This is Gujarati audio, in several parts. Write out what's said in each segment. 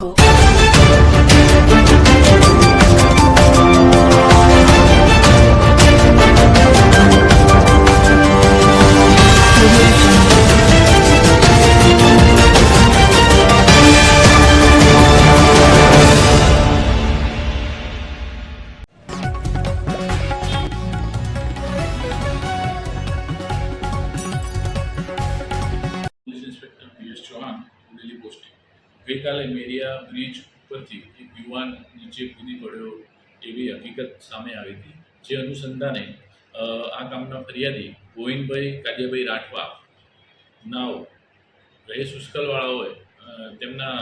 Oh. ગઈકાલે મેરિયા બ્રિજ ઉપરથી એક યુવાન નીચે કૂદી પડ્યો એવી હકીકત સામે આવી હતી. જે અનુસંધાને આ કામના ફરિયાદી ગોવિંદભાઈ કાદ્યભાઈ રાઠવા નાવ રહે શુષ્કલવાળાઓએ તેમના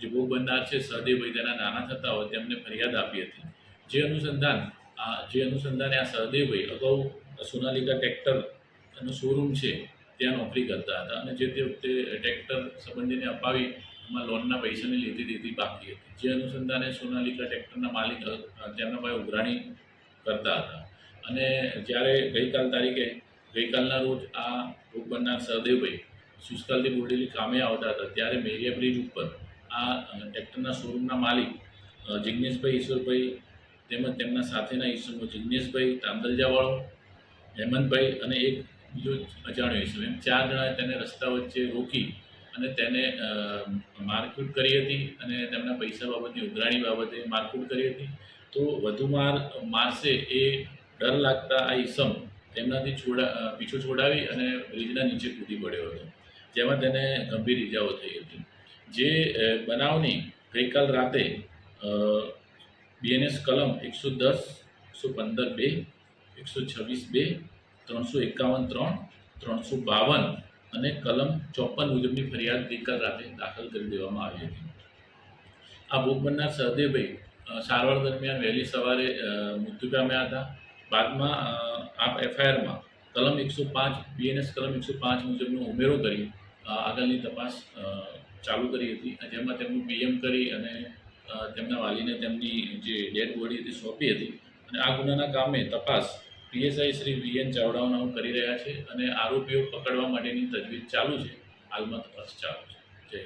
જે ભોગ બનનાર છે સહદેવભાઈ તેના નાના થતા હોય તેમને ફરિયાદ આપી હતી. જે અનુસંધાન, આ, જે અનુસંધાને આ સહદેવભાઈ અગાઉ સોનાલિકા ટ્રેક્ટર એનો શોરૂમ છે, ત્યાં નોકરી કરતા હતા અને જે તે વખતે ટ્રેક્ટર સંબંધીને અપાવી એમાં લોનના પૈસાની લીધી દીધી બાકી હતી. જે અનુસંધાને સોનાલિકા ટ્રેક્ટરના માલિક તેમના પાસે ઉઘરાણી કરતા હતા. અને જ્યારે ગઈકાલ તારીખે, ગઈકાલના રોજ આ ભોગ બનનાર સહદેવભાઈ સુસ્કાલથી બોરડેલી કામે આવતા હતા, ત્યારે મેરિયા બ્રિજ ઉપર આ ટ્રેક્ટરના શોરૂમના માલિક જિજ્ઞેશભાઈ ઈશ્વરભાઈ તેમજ તેમના સાથેના ઈસમો જિગ્નેશભાઈ તાંદલજાવાળો, હેમંતભાઈ અને એક બીજો અજાણ્યો ઈસમ. એમ ચાર જણાએ તેને રસ્તા વચ્ચે રોકી અને તેને મારકૂટ કરી હતી અને તેમના પૈસા બાબતની ઉઘરાણી બાબતે મારકૂટ કરી હતી. તો વધુ માર, મારશે એ ડર લાગતા આ ઈસમ તેમનાથી છોડા પીછો છોડાવી અને બ્રિજના નીચે કૂદી પડ્યો હતો. જેમાં તેને ગંભીર ઇજાઓ થઈ હતી. જે બનાવની ગઈકાલ રાતે બીએનએસ કલમ એકસો દસ, એકસો પંદર બે, એકસો છવ્વીસ બે, ત્રણસો એકાવન ત્રણ, ત્રણસો બાવન અને કલમ ચોપન મુજબની ફરિયાદ ગઈકાલ રાતે દાખલ કરી દેવામાં આવી હતી. આ ભોગ બનનાર સહદેવભાઈ સારવાર દરમિયાન વહેલી સવારે મૃત્યુ પામ્યા હતા. બાદમાં આ એફઆઈઆરમાં કલમ એકસો પાંચ, બીએનએસ કલમ એકસો પાંચ મુજબનો ઉમેરો કરી આગળની તપાસ ચાલુ કરી હતી જેમાં તેમનું પીએમ કરી અને તેમના વાલીને તેમની જે ડેડ બોડી હતી સોંપી હતી. અને આ ગુનાના કામે તપાસ પીએસઆઈ શ્રી વી એન ચાવડાઓના કરી રહ્યા છે અને આરોપીઓ પકડવા માટેની તજવીજ ચાલુ છે. હાલમાં તપાસ ચાલુ છે. જય